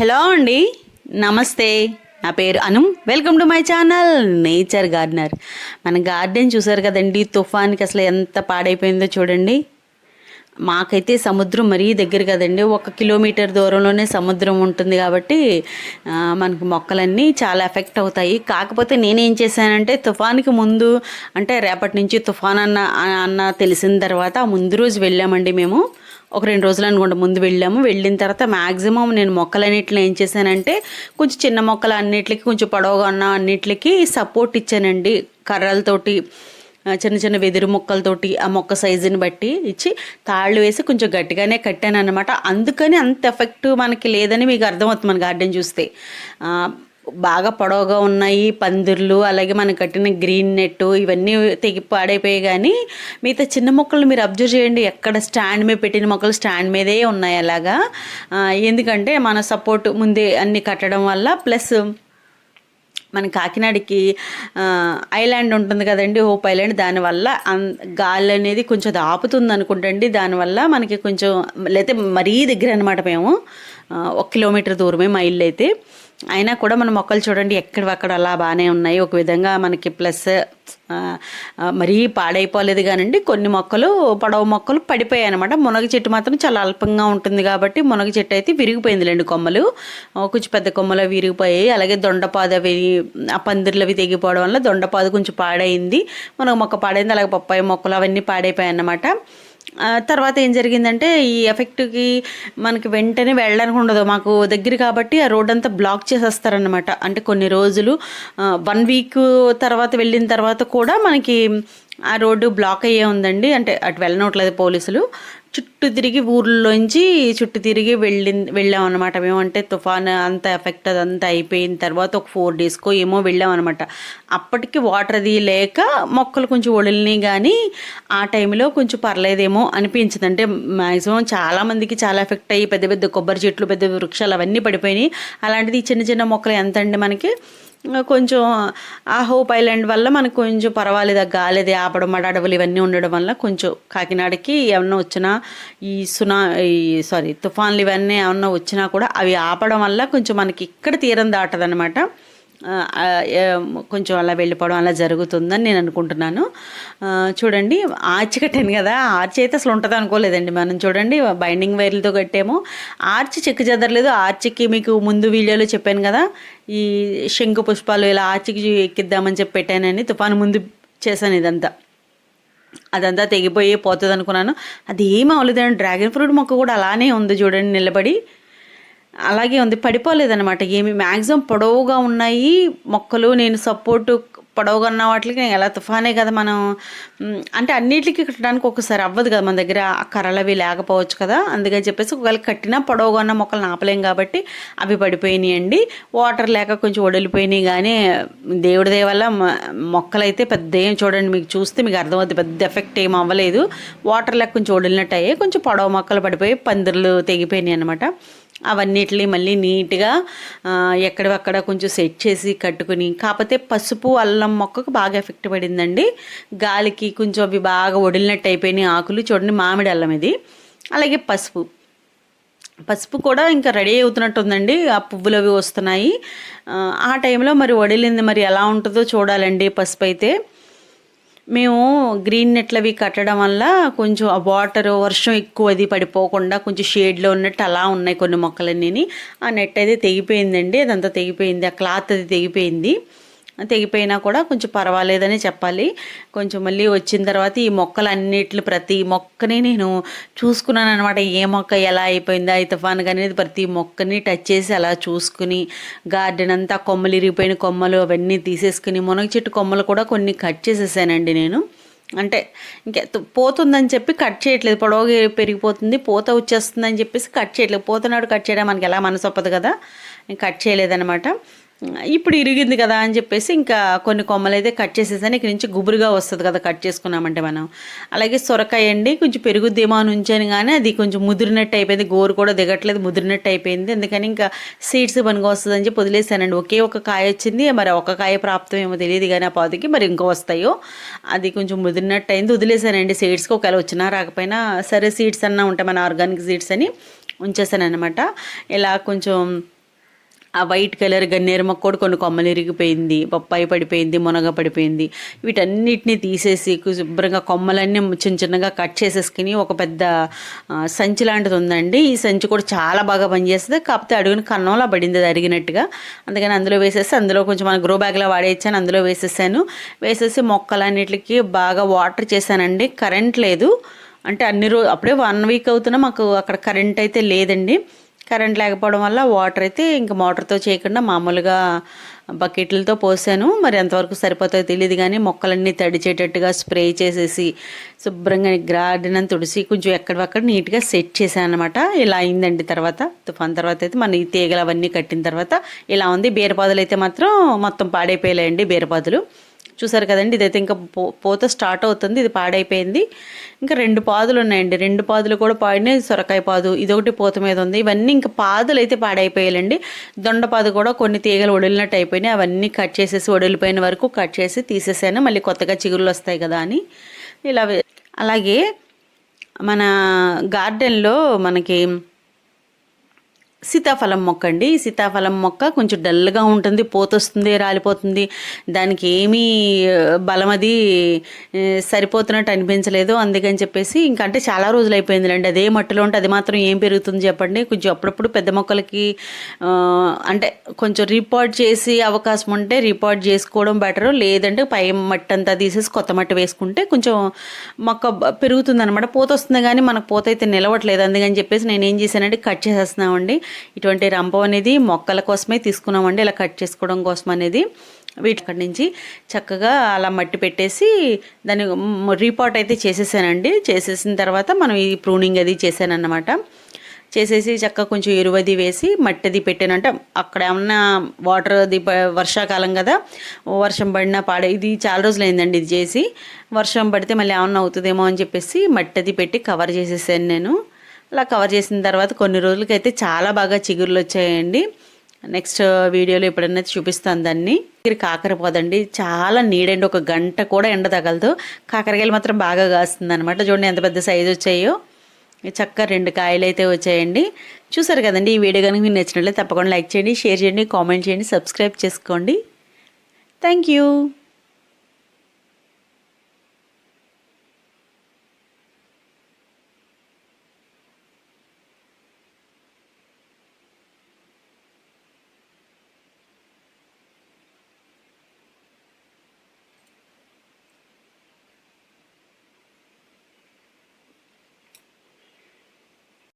Hello అండి. నమస్తే. నా పేరు Anu. Welcome to my channel nature gardener మన గార్డెన్ చూసారు కదండి తుఫాన్కి అసలు ఎంత పాడైపోయిందో చూడండి. మాకైతే సముద్రం మరీ దగ్గర కదండి ఒక కిలోమీటర్ దూరంలోనే సముద్రం ఉంటుంది కాబట్టి మనకు మొక్కలన్నీ చాలా ఎఫెక్ట్ అవుతాయి. కాకపోతే నేనేం చేశానంటే తుఫాన్కి ముందు అంటే రేపటి నుంచి తుఫాన్ అన్న అన్న తెలిసిన తర్వాత ముందు రోజు వెళ్ళామండి మేము. ఒక రెండు రోజులు అనుకుంటా ముందు వెళ్ళాము. వెళ్ళిన తర్వాత మ్యాక్సిమం నేను మొక్కలన్నిటిని ఏం చేశానంటే కొంచెం చిన్న మొక్కలు అన్నిటికి కొంచెం పొడవుగా ఉన్న అన్నిటికి సపోర్ట్ ఇచ్చానండి. కర్రలతోటి చిన్న చిన్న వెదురు మొక్కలతోటి ఆ మొక్క సైజుని బట్టి ఇచ్చి తాళ్ళు వేసి కొంచెం గట్టిగానే కట్టాను అనమాట అందుకని అంత ఎఫెక్ట్ మనకి లేదని మీకు అర్థమవుతుంది మన గార్డెన్ చూస్తే. బాగా పొడవుగా ఉన్నాయి పందిర్లు అలాగే మనం కట్టిన గ్రీన్ నెట్ ఇవన్నీ తెగి పాడైపోయాయి కానీ మిగతా చిన్న మొక్కలు మీరు అబ్జర్వ్ చేయండి ఎక్కడ స్టాండ్ మీద పెట్టిన మొక్కలు స్టాండ్ మీదే ఉన్నాయి అలాగా. ఎందుకంటే మన సపోర్ట్ ముందే అన్ని కట్టడం వల్ల ప్లస్ మన కాకినాడకి ఐలాండ్ ఉంటుంది కదండి హోప్ ఐలాండ్ దానివల్ల అన్ గాలి అనేది కొంచెం అది ఆపుతుంది అనుకుంటండి దానివల్ల మనకి కొంచెం లేకపోతే మరీ దగ్గర అనమాట మేము ఒక కిలోమీటర్ దూరమే మైళ్ళు అయితే అయినా కూడా మన మొక్కలు చూడండి ఎక్కడక్కడ అలా బాగానే ఉన్నాయి. ఒక విధంగా మనకి ప్లస్ మరీ పాడైపోలేదు కానండి కొన్ని మొక్కలు పొడవు మొక్కలు పడిపోయాయి అనమాట మునగ చెట్టు మాత్రం చాలా అల్పంగా ఉంటుంది కాబట్టి మునగ చెట్టు అయితే విరిగిపోయిందిలేండి కొమ్మలు. కొంచెం పెద్ద కొమ్మలు విరిగిపోయాయి. అలాగే దొండపాదు అవి ఆ పందిర్లు అవి తెగిపోవడం వల్ల దొండపాదు కొంచెం పాడైంది. మునగ మొక్క పాడైంది అలాగే పప్పాయి మొక్కలు అవన్నీ పాడైపోయాయి అన్నమాట. తర్వాత ఏం జరిగిందంటే ఈ ఎఫెక్ట్కి మనకి వెంటనే వెళ్ళడానికి ఉండదు. మాకు దగ్గర కాబట్టి ఆ రోడ్ అంతా బ్లాక్ చేసేస్తారనమాట అంటే కొన్ని రోజులు వన్ వీక్ తర్వాత వెళ్ళిన తర్వాత కూడా మనకి ఆ రోడ్డు బ్లాక్ అయ్యే ఉందండి. అంటే అటు వెళ్ళనట్లేదు పోలీసులు. చుట్టూ తిరిగి ఊర్లోంచి చుట్టూ తిరిగి వెళ్ళి వెళ్ళాం అనమాట మేము. అంటే తుఫాన్ అంత ఎఫెక్ట్ అదంతా అయిపోయిన తర్వాత ఒక ఫోర్ డేస్కో ఏమో వెళ్ళాం అనమాట అప్పటికి వాటర్ అది లేక మొక్కలు కొంచెం ఒడిలినాయి కానీ ఆ టైంలో కొంచెం పర్లేదేమో అనిపించింది. అంటే మ్యాక్సిమం చాలా మందికి చాలా ఎఫెక్ట్ అయ్యి పెద్ద పెద్ద కొబ్బరి చెట్లు పెద్ద వృక్షాలు అవన్నీ పడిపోయినాయి. అలాంటిది చిన్న చిన్న మొక్కలు ఎంత అండి మనకి? కొంచెం ఆ హోప్ ఐలాండ్ వల్ల మనకు కొంచెం పర్వాలేదు ఆ గాలిది ఆపడం మడ అడవులు ఇవన్నీ ఉండడం వల్ల కొంచెం కాకినాడకి ఏమన్నా వచ్చినా ఈ సునా ఈ సారీ తుఫాన్లు ఇవన్నీ ఏమన్నా వచ్చినా కూడా అవి ఆపడం వల్ల కొంచెం మనకి ఇక్కడ తీరం దాటదనమాట కొంచెం అలా వెళ్ళిపోవడం అలా జరుగుతుందని నేను అనుకుంటున్నాను. చూడండి ఆర్చ్ కట్టాను కదా ఆర్చి అయితే అసలు ఉంటుంది అనుకోలేదండి మనం. చూడండి బైండింగ్ వైర్లతో కట్టాము. ఆర్చ్ చెక్కు చెదరలేదు. ఆర్చికి మీకు ముందు వీడియోలో చెప్పాను కదా ఈ శంకు పుష్పాలు ఇలా ఆర్చికి ఎక్కిద్దామని చెప్పి పెట్టానని తుఫాను ముందు చేశాను ఇదంతా. అదంతా తెగిపోయి పోతుంది అనుకున్నాను అది ఏం అవ్వలేదండి డ్రాగన్ ఫ్రూట్ మొక్క కూడా అలానే ఉంది చూడండి నిలబడి. అలాగే ఉంది. పడిపోలేదన్నమాట. ఏమి మ్యాక్సిమం పొడవుగా ఉన్నాయి మొక్కలు. నేను సపోర్ట్ పొడవుగా ఉన్న వాటికి నేను ఎలా తుఫానే కదా మనం అంటే అన్నిటికీ కట్టడానికి ఒకసారి అవ్వదు కదా మన దగ్గర ఆ కర్రలు అవి లేకపోవచ్చు కదా. అందుకని చెప్పేసి ఒకవేళ కట్టినా పొడవుగా ఉన్న మొక్కలు ఆపలేం కాబట్టి అవి పడిపోయినాయి అండి వాటర్ లేక కొంచెం వడిలిపోయినాయి కానీ దేవుడి దయ వల్ల మొక్కలైతే పెద్ద ఏం చూడండి మీకు చూస్తే మీకు అర్థమవుతుంది పెద్ద ఎఫెక్ట్ ఏం అవ్వలేదు. వాటర్ లేక కొంచెం వడిలినట్టు అయ్యాయి కొంచెం పొడవ మొక్కలు పడిపోయి పందిర్లు తెగిపోయినాయి అనమాట అవన్నిటిని మళ్ళీ నీట్గా ఆ, కొంచెం సెట్ చేసి కట్టుకుని కాకపోతే పసుపు అల్లం మొక్కకు బాగా ఎఫెక్ట్ పడిందండి. గాలికి కొంచెం అవి బాగా వడిలినట్టు అయిపోయినాయి ఆకులు. చూడండి మామిడి అల్లం ఇది. అలాగే పసుపు. పసుపు కూడా ఇంకా రెడీ అవుతున్నట్టు ఉందండి ఆ పువ్వులు అవి వస్తున్నాయి. ఆ, ఆ టైంలో మరి వడిలింది మరి ఎలా ఉంటుందో చూడాలండి పసుపు అయితే. మేము గ్రీన్ నెట్లు అవి కట్టడం వల్ల కొంచెం ఆ వాటర్ వర్షం ఎక్కువ అది పడిపోకుండా కొంచెం షేడ్లో ఉన్నట్టు అలా ఉన్నాయి కొన్ని మొక్కలన్నీ ఆ నెట్ అయితే తెగిపోయిందండి. అదంతా తెగిపోయింది. ఆ క్లాత్ అది తెగిపోయింది. తెగిపోయినా కూడా కొంచెం పర్వాలేదని చెప్పాలి. కొంచెం మళ్ళీ వచ్చిన తర్వాత ఈ మొక్కలు ప్రతి మొక్కని నేను చూసుకున్నాను అనమాట ఏ మొక్క ఎలా అయిపోయిందా ఈ తుఫాన్ అనేది ప్రతి మొక్కని టచ్ చేసి అలా చూసుకుని గార్డెన్ అంతా కొమ్మలు ఇరిగిపోయిన కొమ్మలు అవన్నీ తీసేసుకుని మునగ చెట్టు కొమ్మలు కూడా కొన్ని కట్ చేసేసానండి నేను. అంటే ఇంకా పోతుందని చెప్పి కట్ చేయట్లేదు. పొడవు పెరిగిపోతుంది. పూత వచ్చేస్తుందని చెప్పేసి కట్ చేయట్లేదు. పోతున్నాడు కట్ చేయడం మనకి ఎలా మనసు ఒప్పదు కదా? కట్ చేయలేదనమాట ఇప్పుడు ఇరిగింది కదా అని చెప్పేసి ఇంకా కొన్ని కొమ్మలు అయితే కట్ చేసేసాను. ఇక్కడ నుంచి గుబురుగా వస్తుంది కదా కట్ చేసుకున్నామంటే మనం. అలాగే సొరకాయ అండి కొంచెం పెరుగుద్దేమో అని ఉంచాను కానీ అది కొంచెం ముదిరినట్టు అయిపోయింది. గోరు కూడా దిగట్లేదు ముదిరినట్టు అయిపోయింది. అందుకని ఇంకా సీడ్స్ పనిగా వస్తుంది అని చెప్పి వదిలేసానండి. ఒకే ఒక కాయ వచ్చింది మరి ఒక కాయ ప్రాప్తం ఏమో తెలియదు కానీ ఆ పాదికి మరి ఇంకో వస్తాయో. అది కొంచెం ముదిరినట్టు అయింది వదిలేసానండి. సీడ్స్కి ఒకవేళ వచ్చినా రాకపోయినా సరే సీడ్స్ అన్నా ఉంటాయి మన ఆర్గానిక్ సీడ్స్ అని ఉంచేసాను అనమాట ఇలా కొంచెం ఆ వైట్ కలర్ గన్నేరు మొక్క కూడా కొన్ని కొమ్మలు ఇరిగిపోయింది బొప్పాయి పడిపోయింది మునగ పడిపోయింది. వీటన్నిటిని తీసేసి శుభ్రంగా కొమ్మలన్నీ చిన్న చిన్నగా కట్ చేసేసుకుని ఒక పెద్ద సంచి లాంటిది ఉందండి. ఈ సంచి కూడా చాలా బాగా పనిచేస్తుంది. కాకపోతే అడుగుని కన్నంలా పడింది అది అరిగినట్టుగా. అందుకని అందులో వేసేసి అందులో కొంచెం మన గ్రో బ్యాగ్లో వాడేచ్చాను అందులో వేసేసాను. వేసేసి మొక్కలన్నిటికి బాగా వాటర్ చేశానండి. కరెంట్ లేదు. అంటే అన్ని రోజు అప్పుడే వన్ వీక్ అవుతున్నా మాకు అక్కడ కరెంట్ అయితే లేదండి. కరెంట్ లేకపోవడం వల్ల వాటర్ అయితే ఇంకా మోటార్తో చేయకుండా మామూలుగా బకెట్లతో పోసాను. మరి ఎంతవరకు సరిపోతుందో తెలియదు కానీ మొక్కలన్నీ తడిచేటట్టుగా స్ప్రే చేసేసి శుభ్రంగా గార్డెన్ అని తుడిసి కొంచెం ఎక్కడక్కడ నీట్గా సెట్ చేశాను అనమాట ఇలా అయిందండి తర్వాత. తుఫాన్ తర్వాత అయితే మన ఈ తీగలు అవన్నీ కట్టిన తర్వాత ఇలా ఉంది. బీరపాదులు అయితే మాత్రం మొత్తం పాడైపోయాయండి బీరపాదులు. చూసారు కదండి ఇదైతే ఇంకా పో పోత స్టార్ట్ అవుతుంది ఇది పాడైపోయింది. ఇంకా రెండు పాదులు ఉన్నాయండి. రెండు పాదులు కూడా పాడినాయి సొరకాయ పాదు ఇదొకటి పోత మీద ఉంది. ఇవన్నీ ఇంకా పాదులు అయితే పాడైపోయాయండి దొండపాదు కూడా కొన్ని తీగలు వడిలినట్టు అయిపోయినాయి. అవన్నీ కట్ చేసేసి వడిలిపోయిన వరకు కట్ చేసి తీసేసాను. మళ్ళీ కొత్తగా చిగురులు వస్తాయి కదా అని. ఇలా అలాగే మన గార్డెన్లో మనకి సీతాఫలం మొక్క అండి. సీతాఫలం మొక్క కొంచెం డల్గా ఉంటుంది పోతొస్తుంది రాలిపోతుంది. దానికి ఏమీ బలం అది సరిపోతున్నట్టు అనిపించలేదు. అందుకని చెప్పేసి ఇంకంటే అంటే చాలా రోజులు అయిపోయిందిలేండి. అదే మట్టిలో ఉంటే అది మాత్రం ఏం పెరుగుతుంది చెప్పండి. కొంచెం అప్పుడప్పుడు పెద్ద మొక్కలకి అంటే కొంచెం రిపోర్ట్ చేసి అవకాశం ఉంటే రిపోర్ట్ చేసుకోవడం బెటర్ లేదంటే పై మట్టి అంతా తీసేసి కొత్త మట్టి వేసుకుంటే కొంచెం మొక్క పెరుగుతుంది అనమాట పూత వస్తుంది కానీ మనకు పూత అయితే నిలవట్లేదు. అందుకని చెప్పేసి నేను ఏం చేశానంటే కట్ చేసేస్తున్నామండి. ఇటువంటి రంపం అనేది మొక్కల కోసమే తీసుకున్నామండి. ఇలా కట్ చేసుకోవడం కోసం అనేది వీటికడి నుంచి చక్కగా అలా మట్టి పెట్టేసి దాన్ని రీపాట్ అయితే చేసేసానండి. చేసేసిన తర్వాత మనం ఈ ప్రూనింగ్ అది చేశానన్నమాట. చేసేసి చక్కగా కొంచెం ఎరువది వేసి మట్టిది పెట్టానంటే అక్కడ ఏమన్నా వాటర్ అది వర్షాకాలం కదా వర్షం పడినా పాడే ఇది చాలా రోజులు అయిందండి ఇది చేసి. వర్షం పడితే మళ్ళీ ఏమన్నా అవుతుందేమో అని చెప్పేసి మట్టిది పెట్టి కవర్ చేసేసాను నేను. అలా కవర్ చేసిన తర్వాత కొన్ని రోజులకైతే చాలా బాగా చిగుర్లు వచ్చాయండి. నెక్స్ట్ uh, వీడియోలో ఎప్పుడైనా చూపిస్తాను దాన్ని. మీరు కాకరపోదండి చాలా నీడండి. ఒక గంట కూడా ఎండ తగలదు. కాకరకాయలు మాత్రం బాగా కాస్తుంది అనమాట చూడండి ఎంత పెద్ద సైజు వచ్చాయో. చక్కర రెండు కాయలు అయితే వచ్చాయండి. చూసారు కదండి ఈ వీడియో కనుక మీకు నచ్చినట్లయితే తప్పకుండా లైక్ చేయండి షేర్ చేయండి కామెంట్ చేయండి సబ్స్క్రైబ్ చేసుకోండి. Thank you